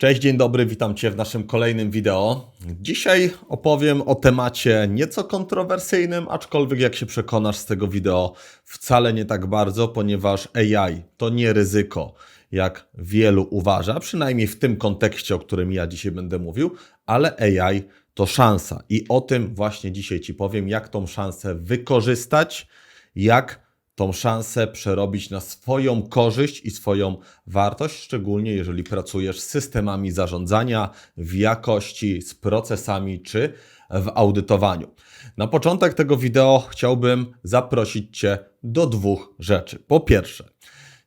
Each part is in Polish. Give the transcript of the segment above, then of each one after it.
Cześć, dzień dobry, witam Cię w naszym kolejnym wideo. Dzisiaj opowiem o temacie nieco kontrowersyjnym, aczkolwiek jak się przekonasz z tego wideo, wcale nie tak bardzo, ponieważ AI to nie ryzyko, jak wielu uważa, przynajmniej w tym kontekście, o którym ja dzisiaj będę mówił, ale AI to szansa. I o tym właśnie dzisiaj Ci powiem, jak tą szansę wykorzystać, jak tą szansę przerobić na swoją korzyść i swoją wartość, szczególnie jeżeli pracujesz z systemami zarządzania, w jakości, z procesami czy w audytowaniu. Na początek tego wideo chciałbym zaprosić Cię do dwóch rzeczy. Po pierwsze,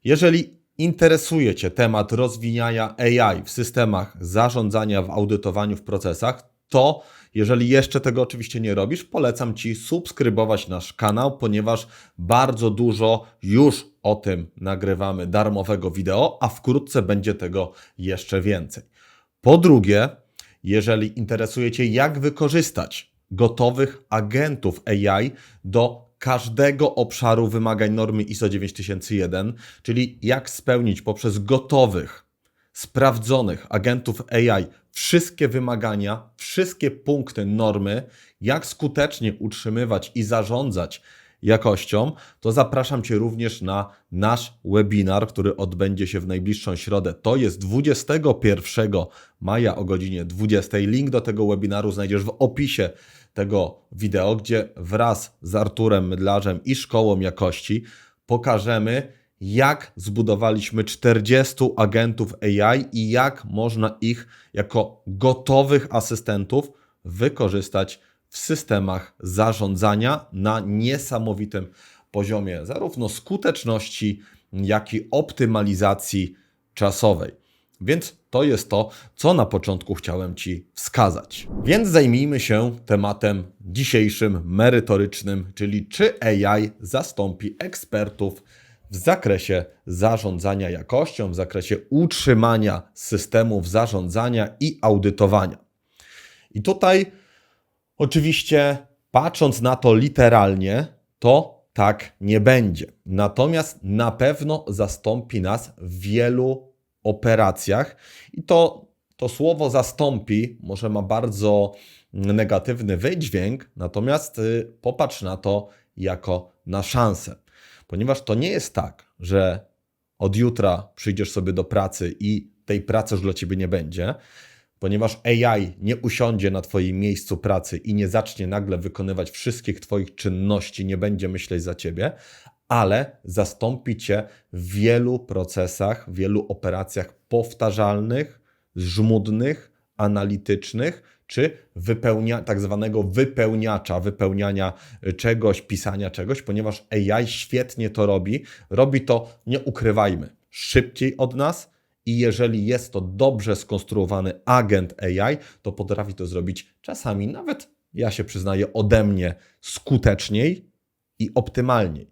jeżeli interesuje Cię temat rozwijania AI w systemach zarządzania, w audytowaniu, w procesach, to jeżeli jeszcze tego oczywiście nie robisz, polecam Ci subskrybować nasz kanał, ponieważ bardzo dużo już o tym nagrywamy darmowego wideo, a wkrótce będzie tego jeszcze więcej. Po drugie, jeżeli interesuje Cię, jak wykorzystać gotowych agentów AI do każdego obszaru wymagań normy ISO 9001, czyli jak spełnić poprzez gotowych sprawdzonych agentów AI wszystkie wymagania, wszystkie punkty normy, jak skutecznie utrzymywać i zarządzać jakością, to zapraszam Cię również na nasz webinar, który odbędzie się w najbliższą środę. To jest 21 maja o godzinie 20. Link do tego webinaru znajdziesz w opisie tego wideo, gdzie wraz z Arturem Mydlarzem i Szkołą Jakości pokażemy, jak zbudowaliśmy 40 agentów AI i jak można ich jako gotowych asystentów wykorzystać w systemach zarządzania na niesamowitym poziomie zarówno skuteczności, jak i optymalizacji czasowej. Więc to jest to, co na początku chciałem Ci wskazać. Więc zajmijmy się tematem dzisiejszym, merytorycznym, czyli czy AI zastąpi ekspertów w zakresie zarządzania jakością, w zakresie utrzymania systemów zarządzania i audytowania. I tutaj, oczywiście, patrząc na to literalnie, to tak nie będzie. Natomiast na pewno zastąpi nas w wielu operacjach i to, to słowo zastąpi może ma bardzo negatywny wydźwięk, natomiast y, popatrz na to jako na szansę ponieważ to nie jest tak, że od jutra przyjdziesz sobie do pracy i tej pracy już dla ciebie nie będzie, ponieważ AI nie usiądzie na Twoim miejscu pracy i nie zacznie nagle wykonywać wszystkich Twoich czynności, nie będzie myśleć za Ciebie, ale zastąpi Cię w wielu procesach, w wielu operacjach powtarzalnych, żmudnych, analitycznych, czy wypełnia, tak zwanego wypełniacza, wypełniania czegoś, pisania czegoś, ponieważ AI świetnie to robi. Robi to, nie ukrywajmy, szybciej od nas i jeżeli jest to dobrze skonstruowany agent AI, to potrafi to zrobić czasami nawet, ja się przyznaję, ode mnie skuteczniej i optymalniej.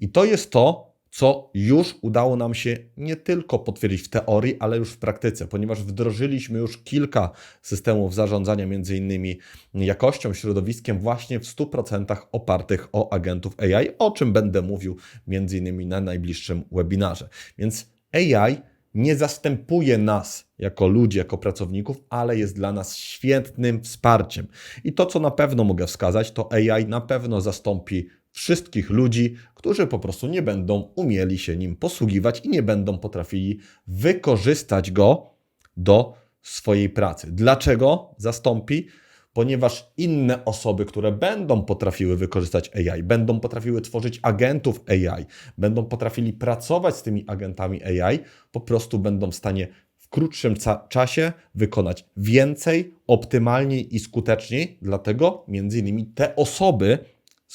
I to jest to, co już udało nam się nie tylko potwierdzić w teorii, ale już w praktyce, ponieważ wdrożyliśmy już kilka systemów zarządzania, między innymi jakością, środowiskiem, właśnie w 100% opartych o agentów AI, o czym będę mówił między innymi na najbliższym webinarze. Więc AI nie zastępuje nas jako ludzi, jako pracowników, ale jest dla nas świetnym wsparciem. I to, co na pewno mogę wskazać, to AI na pewno zastąpi wszystkich ludzi, którzy po prostu nie będą umieli się nim posługiwać i nie będą potrafili wykorzystać go do swojej pracy. Dlaczego zastąpi? Ponieważ inne osoby, które będą potrafiły wykorzystać AI, będą potrafiły tworzyć agentów AI, będą potrafili pracować z tymi agentami AI, po prostu będą w stanie w krótszym czasie wykonać więcej, optymalniej i skuteczniej. Dlatego między innymi te osoby,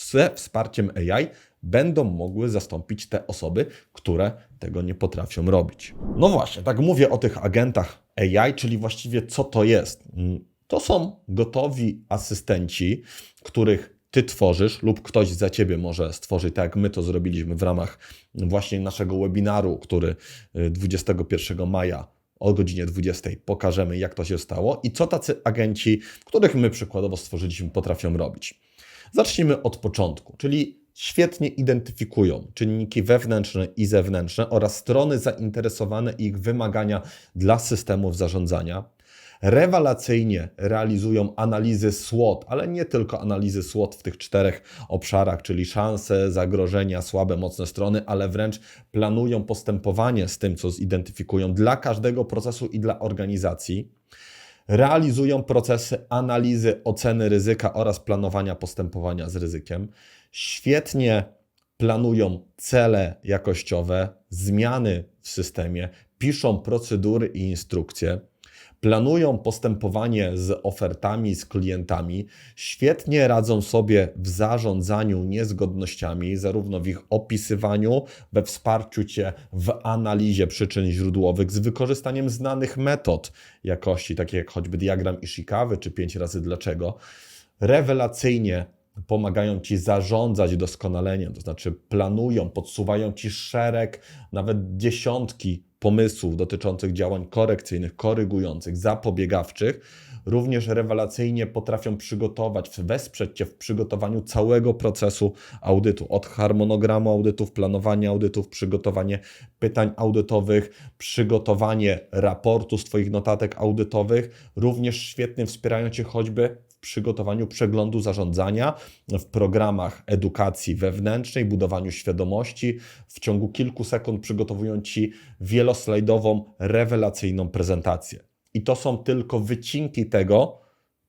ze wsparciem AI będą mogły zastąpić te osoby, które tego nie potrafią robić. No właśnie, tak mówię o tych agentach AI, czyli właściwie co to jest? Mm, to są gotowi asystenci, których ty tworzysz lub ktoś za ciebie może stworzyć, tak jak my to zrobiliśmy w ramach właśnie naszego webinaru, który 21 y, maja o godzinie 20 pokażemy, jak to się stało i co tacy agenci, których my przykładowo stworzyliśmy, potrafią robić. Zacznijmy od początku, czyli świetnie identyfikują czynniki wewnętrzne i zewnętrzne oraz strony zainteresowane i ich wymagania dla systemów zarządzania. Rewelacyjnie realizują analizy SWOT, ale nie tylko analizy SWOT w tych czterech obszarach, czyli szanse, zagrożenia, słabe, mocne strony, ale wręcz planują postępowanie z tym, co zidentyfikują dla każdego procesu i dla organizacji realizują procesy analizy, oceny ryzyka oraz planowania postępowania z ryzykiem. Świetnie planują cele jakościowe, zmiany w systemie, piszą procedury i instrukcje planują postępowanie z ofertami, z klientami, świetnie radzą sobie w zarządzaniu niezgodnościami, zarówno w ich opisywaniu, we wsparciu Cię w analizie przyczyn źródłowych z wykorzystaniem znanych metod jakości, takich jak choćby diagram Ishikawy czy 5 razy dlaczego. Rewelacyjnie pomagają Ci zarządzać doskonaleniem, to znaczy planują, podsuwają Ci szereg, nawet dziesiątki pomysłów dotyczących działań korekcyjnych, korygujących, zapobiegawczych, również rewelacyjnie potrafią przygotować, wesprzeć Cię w przygotowaniu całego procesu audytu, od harmonogramu audytów, planowania audytów, przygotowanie pytań audytowych, przygotowanie raportu z Twoich notatek audytowych, również świetnie wspierają Cię choćby przygotowaniu przeglądu zarządzania, w programach edukacji wewnętrznej, budowaniu świadomości. W ciągu kilku sekund przygotowują Ci wieloslajdową, rewelacyjną prezentację. I to są tylko wycinki tego,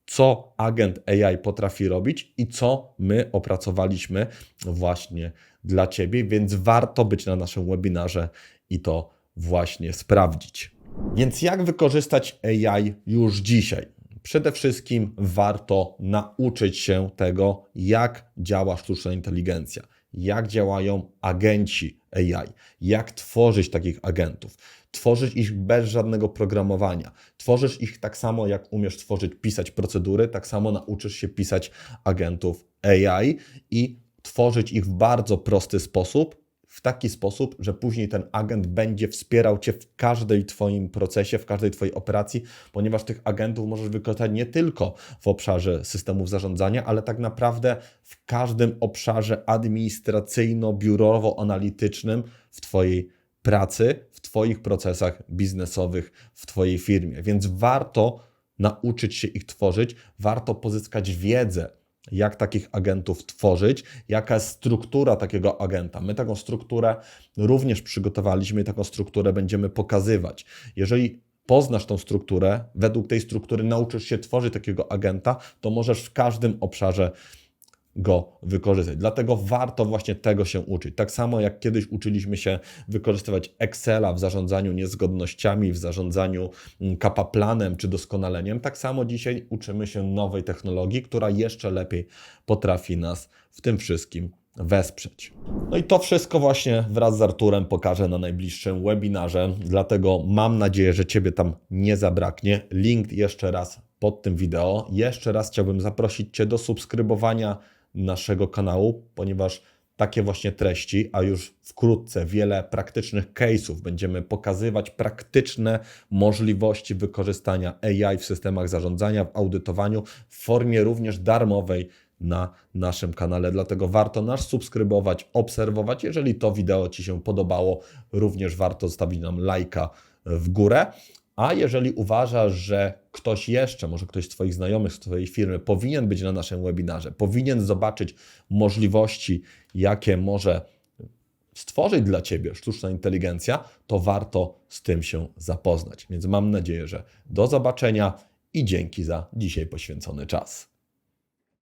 co agent AI potrafi robić i co my opracowaliśmy właśnie dla Ciebie, więc warto być na naszym webinarze i to właśnie sprawdzić. Więc jak wykorzystać AI już dzisiaj? Przede wszystkim warto nauczyć się tego, jak działa sztuczna inteligencja, jak działają agenci AI, jak tworzyć takich agentów. Tworzyć ich bez żadnego programowania. Tworzysz ich tak samo, jak umiesz tworzyć, pisać procedury, tak samo nauczysz się pisać agentów AI i tworzyć ich w bardzo prosty sposób, w taki sposób, że później ten agent będzie wspierał Cię w każdej Twoim procesie, w każdej Twojej operacji, ponieważ tych agentów możesz wykorzystać nie tylko w obszarze systemów zarządzania, ale tak naprawdę w każdym obszarze administracyjno-biurowo-analitycznym w Twojej pracy, w Twoich procesach biznesowych, w Twojej firmie. Więc warto nauczyć się ich tworzyć, warto pozyskać wiedzę jak takich agentów tworzyć, jaka jest struktura takiego agenta. My taką strukturę również przygotowaliśmy i taką strukturę będziemy pokazywać. Jeżeli poznasz tą strukturę, według tej struktury nauczysz się tworzyć takiego agenta, to możesz w każdym obszarze go wykorzystać. Dlatego warto właśnie tego się uczyć. Tak samo jak kiedyś uczyliśmy się wykorzystywać Excela w zarządzaniu niezgodnościami, w zarządzaniu mm, kapaplanem czy doskonaleniem, tak samo dzisiaj uczymy się nowej technologii, która jeszcze lepiej potrafi nas w tym wszystkim wesprzeć. No i to wszystko właśnie wraz z Arturem pokażę na najbliższym webinarze, dlatego mam nadzieję, że Ciebie tam nie zabraknie. Link jeszcze raz pod tym wideo. Jeszcze raz chciałbym zaprosić Cię do subskrybowania naszego kanału, ponieważ takie właśnie treści, a już wkrótce wiele praktycznych case'ów będziemy pokazywać praktyczne możliwości wykorzystania AI w systemach zarządzania, w audytowaniu w formie również darmowej na naszym kanale. Dlatego warto nas subskrybować, obserwować. Jeżeli to wideo Ci się podobało, również warto zostawić nam lajka w górę. A jeżeli uważasz, że ktoś jeszcze, może ktoś z Twoich znajomych, z Twojej firmy powinien być na naszym webinarze, powinien zobaczyć możliwości, jakie może stworzyć dla Ciebie sztuczna inteligencja, to warto z tym się zapoznać. Więc mam nadzieję, że do zobaczenia i dzięki za dzisiaj poświęcony czas.